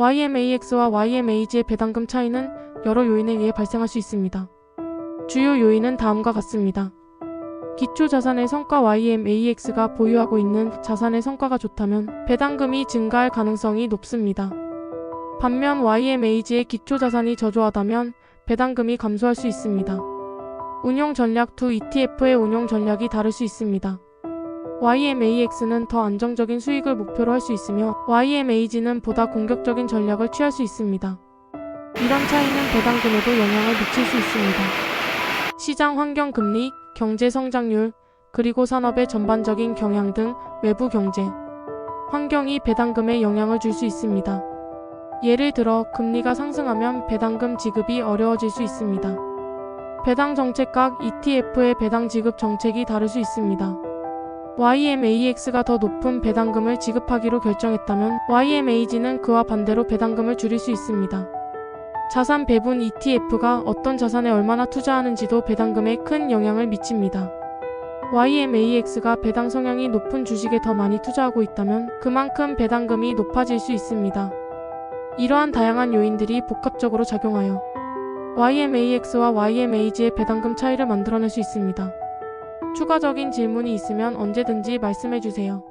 YMAX와 YMAG의 배당금 차이는 여러 요인에 의해 발생할 수 있습니다. 주요 요인은 다음과 같습니다. 기초 자산의 성과 YMAX가 보유하고 있는 자산의 성과가 좋다면 배당금이 증가할 가능성이 높습니다. 반면 YMAG의 기초 자산이 저조하다면 배당금이 감소할 수 있습니다. 운용 전략 두 ETF의 운용 전략이 다를 수 있습니다. YMAX는 더 안정적인 수익을 목표로 할 수 있으며 YMAG는 보다 공격적인 전략을 취할 수 있습니다. 이런 차이는 배당금에도 영향을 미칠 수 있습니다. 시장 환경 금리, 경제 성장률, 그리고 산업의 전반적인 경향 등 외부 경제 환경이 배당금에 영향을 줄 수 있습니다. 예를 들어 금리가 상승하면 배당금 지급이 어려워질 수 있습니다. 배당 정책 각 ETF의 배당 지급 정책이 다를 수 있습니다. YMAX가 더 높은 배당금을 지급하기로 결정했다면 YMAG는 그와 반대로 배당금을 줄일 수 있습니다. 자산 배분 ETF가 어떤 자산에 얼마나 투자하는지도 배당금에 큰 영향을 미칩니다. YMAX가 배당 성향이 높은 주식에 더 많이 투자하고 있다면 그만큼 배당금이 높아질 수 있습니다. 이러한 다양한 요인들이 복합적으로 작용하여 YMAX와 YMAG의 배당금 차이를 만들어낼 수 있습니다. 추가적인 질문이 있으면 언제든지 말씀해 주세요.